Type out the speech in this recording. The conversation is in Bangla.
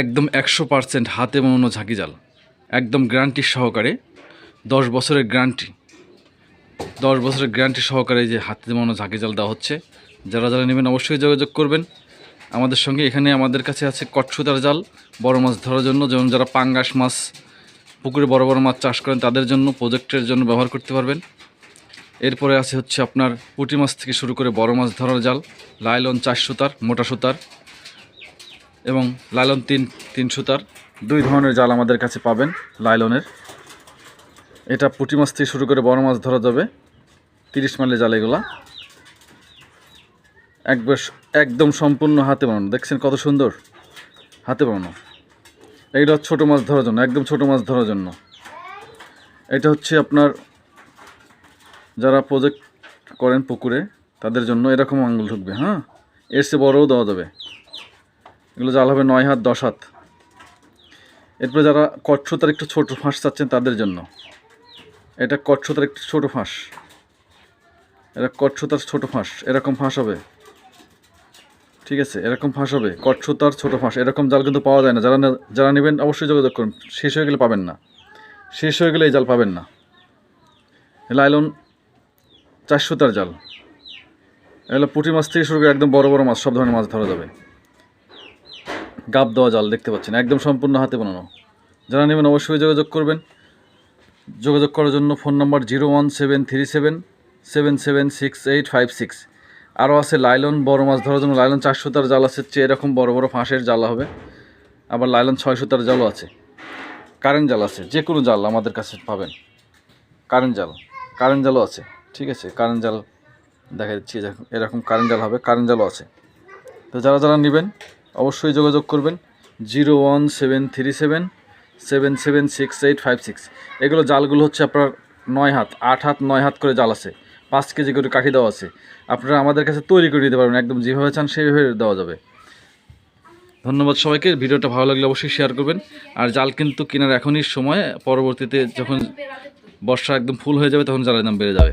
একদম একশো পার্সেন্ট হাতে বানানো ঝাঁকি জাল। একদম গ্যারান্টি সহকারে দশ বছরের গ্যারান্টি। দশ বছরের গ্যারান্টি সহকারে যে হাতে বানানো ঝাঁকি জাল দেওয়া হচ্ছে। যারা যারা নেবেন অবশ্যই যোগাযোগ করবেন। আমাদের সঙ্গে এখানে আমাদের কাছে আছে কটসুতার জাল, বড় মাছ ধরার জন্য। যেমন যারা পাঙ্গাস মাছ, পুকুরে বড় বড় মাছ চাষ করেন, তাদের জন্য, প্রজেক্টের জন্য ব্যবহার করতে পারবেন। এরপরে আছে হচ্ছে আপনার পুঁটি মাছ থেকে শুরু করে বড় মাছ ধরার জাল, লাইলন চার সুতার, মোটা সুতার। এবং লাইলন তিন তিন সুতার দুই ধরনের জাল আমাদের কাছে পাবেন লাইলনের। এটা পুঁটি মাছ থেকে শুরু করে বড় মাছ ধরা যাবে, তিরিশ মাইলের জাল এগুলা। একবার একদম সম্পূর্ণ হাতে বানানো, দেখছেন কত সুন্দর? হাতে বানানো। এইটা ছোট মাছ ধরার জন্য, একদম ছোট মাছ ধরার জন্য। এটা হচ্ছে আপনার যারা প্রজেক্ট করেন পুকুরে, তাদের জন্য এরকম আঙুল ঢুকবে হ্যাঁ? এর চেয়ে বড়ও দেওয়া যাবে। এগুলো জাল হবে নয় হাত, দশ হাত। এরপরে যারা কচ্ছতার একটু ছোট ফাঁস চাচ্ছেন তাদের জন্য। এটা কচ্ছতার একটু ছোট ফাঁস। এটা কচ্ছতার ছোট ফাঁস। এরকম ফাঁস হবে। ঠিক আছে, এরকম ফাঁস হবে। কচ্ছতার ছোট ফাঁস। এরকম জাল কিন্তু পাওয়া যায় না। যারা যারা নেবেন অবশ্যই যোগাযোগ করুন। শেষ হয়ে গেলে পাবেন না। শেষ হয়ে গেলে এই জাল পাবেন না। লাইলন চারশো তার জাল। এগুলো পুঁটি মাছ থেকে শুরু করে একদম বড় বড় মাছ, সব ধরনের মাছ ধরা যাবে। গাব দেওয়া জাল দেখতে পাচ্ছেন, একদম সম্পূর্ণ হাতে বানানো। যারা নেবেন অবশ্যই যোগাযোগ করবেন। যোগাযোগ করার জন্য phone number zero one seven three seven seven seven six eight five six. আরও আছে লাইলন, বড় মাছ ধরার জন্য লাইলন চারশো তার জাল আছে, চেয়ে এরকম বড় বড় ফাঁসের জাল হবে। আবার লাইলন ছয়শো তার জালও আছে। কারেন্ট জাল আছে, যে কোনো জাল আমাদের কাছে পাবেন। কারেন্ট জাল, কারেন্ট জালও আছে, ঠিক আছে? কারেন্ট জাল দেখা যাচ্ছে এরকম- এরকম কারেন্ট জাল হবে, কারেন্ট জালও আছে। তো যারা যারা নেবেন অবশ্যই যোগাযোগ করবেন। Zero one seven three seven seven seven six eight five six. এগুলো জালগুলো হচ্ছে আপনার নয় হাত, আট হাত, নয় হাত করে জাল আছে। পাঁচ কেজি করে কাঠি দেওয়া আছে। আপনারা আমাদের কাছে তৈরি করে দিতে পারবেন, একদম যেভাবে চান সেইভাবে দেওয়া যাবে। ধন্যবাদ সবাইকে, ভিডিওটা ভালো লাগলে অবশ্যই শেয়ার করবেন। আর জাল কিন্তু কেনার এখনই সময়, পরবর্তীতে যখন বর্ষা একদম ফুল হয়ে যাবে, তখন জালের দাম বেড়ে যাবে।